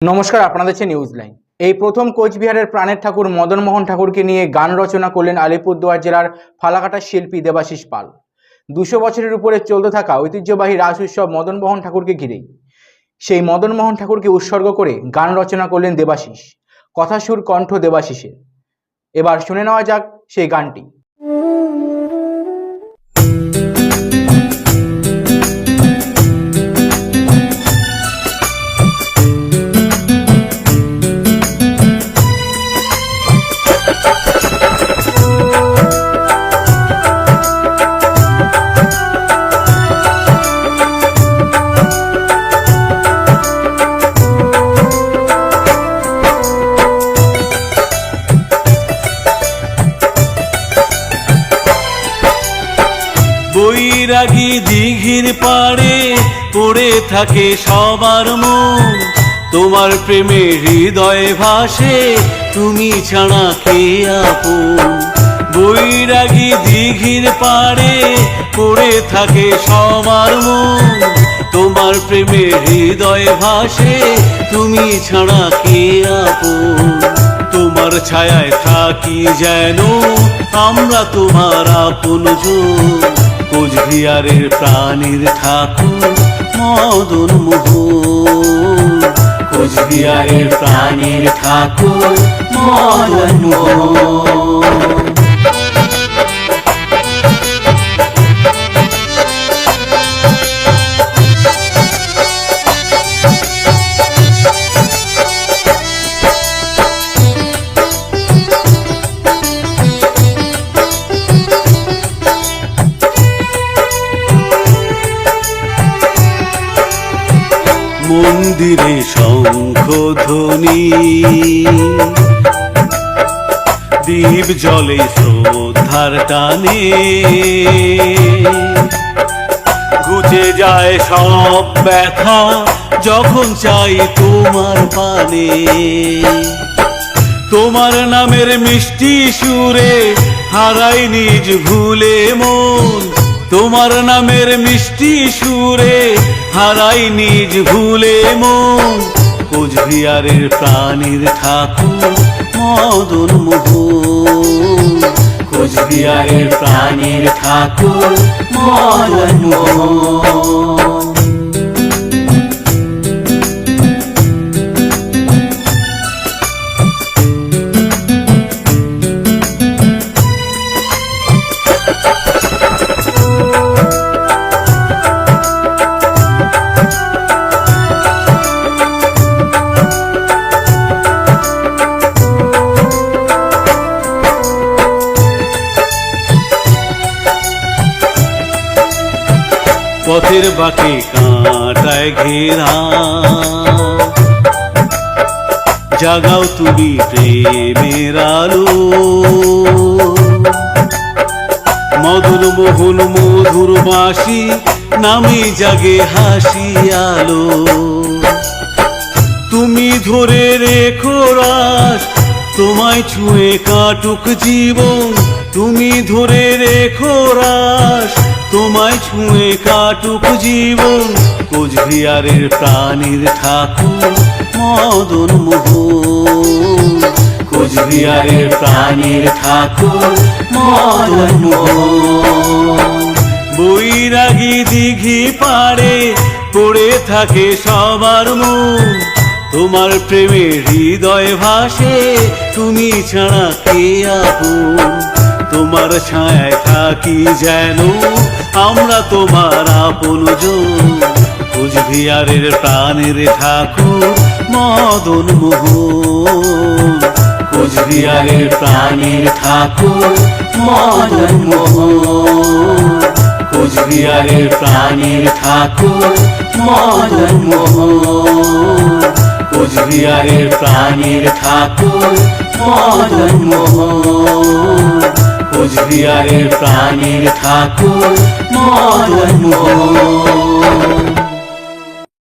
নমস্কার, আপনাদের হচ্ছে নিউজ লাইন এই প্রথম কোচবিহারের প্রাণের ঠাকুর মদন মোহন ঠাকুরকে নিয়ে গান রচনা করলেন আলিপুরদুয়ার জেলার ফালাকাটার শিল্পী দেবাশিস পাল। দুশো বছরের উপরে চলতে থাকা ঐতিহ্যবাহী রাস উৎসব মদন মোহন ঠাকুরকে ঘিরেই। সেই মদন মোহন ঠাকুরকে উৎসর্গ করে গান রচনা করলেন দেবাশিস। কথা সুর কণ্ঠ দেবাশিসের। এবার শুনে নেওয়া যাক সেই গানটি। বৈরাগী দিঘির পাড়ে পড়ে থাকে সবার মন। তোমার প্রেমে হৃদয় ভাসে, তুমি ছাড়া কে আপন? বৈরাগী দিঘির পাড়ে পড়ে থাকে সবার মন। তোমার প্রেমে হৃদয় ভাসে, তুমি ছাড়া কে আপন? তোমার ছায়ায় থাকি যেন, আমরা তোমার আপন কোচবিহারের প্রাণীর ঠাকুর মদন মোহন। কোচবিহারের প্রাণীর ঠাকুর মদন মোহন। মন্দিরে শঙ্খ ধ্বনি দ্বীপ জলে শ্রদ্ধার টানে। ঘুচে যায় সব ব্যথা, যখন চাই তোমার পানে। তোমার নামের মিষ্টি সুরে হারাই নিজ ভুলে মন। তোমার নামের মিষ্টি সুরে হারাই নিজ ভুলে মন। কোচবিহারের প্রাণীর ঠাকুর মদন মোহন। কোচবিহারের প্রাণীর ঠাকুর মদন মোহন। পথের বাঁকে কাঁটায় ঘেরা। জাগাও তুমি প্রেমের আলো। মধুর মোহন মধুর বাঁশি নামে জাগে হাসি আলো। তুমি ধরে রেখো রাস, তোমায় ছুঁয়ে কাটুক জীবন। তুমি ধরে রেখো রাস তোমায় ছুঁয়ে কাটুক জীবন, কোচবিহারের প্রাণীর ঠাকুর, মদন মোহন। কোচবিহারের প্রাণীর ঠাকুর, মদন মোহন। বৈরাগী দিঘি পাড়ে পড়ে থাকে সবার মন। তোমার প্রেমে হৃদয় ভাসে, তুমি ছাড়া কে আপন? তোমার ছায়ায় থাকি যেন, আমরা তোমার আপন কোচবিহারের প্রাণের ঠাকুর মদন মোহন। কোচবিহারের প্রাণের ঠাকুর মদন মোহন। কোচবিহারের প্রাণীর ঠাকুর মদন মোহন। কোচবিহারের প্রাণীর ঠাকুর মদন মোহন। কোচবিহারের প্রাণীর ঠাকুর মদন মোহন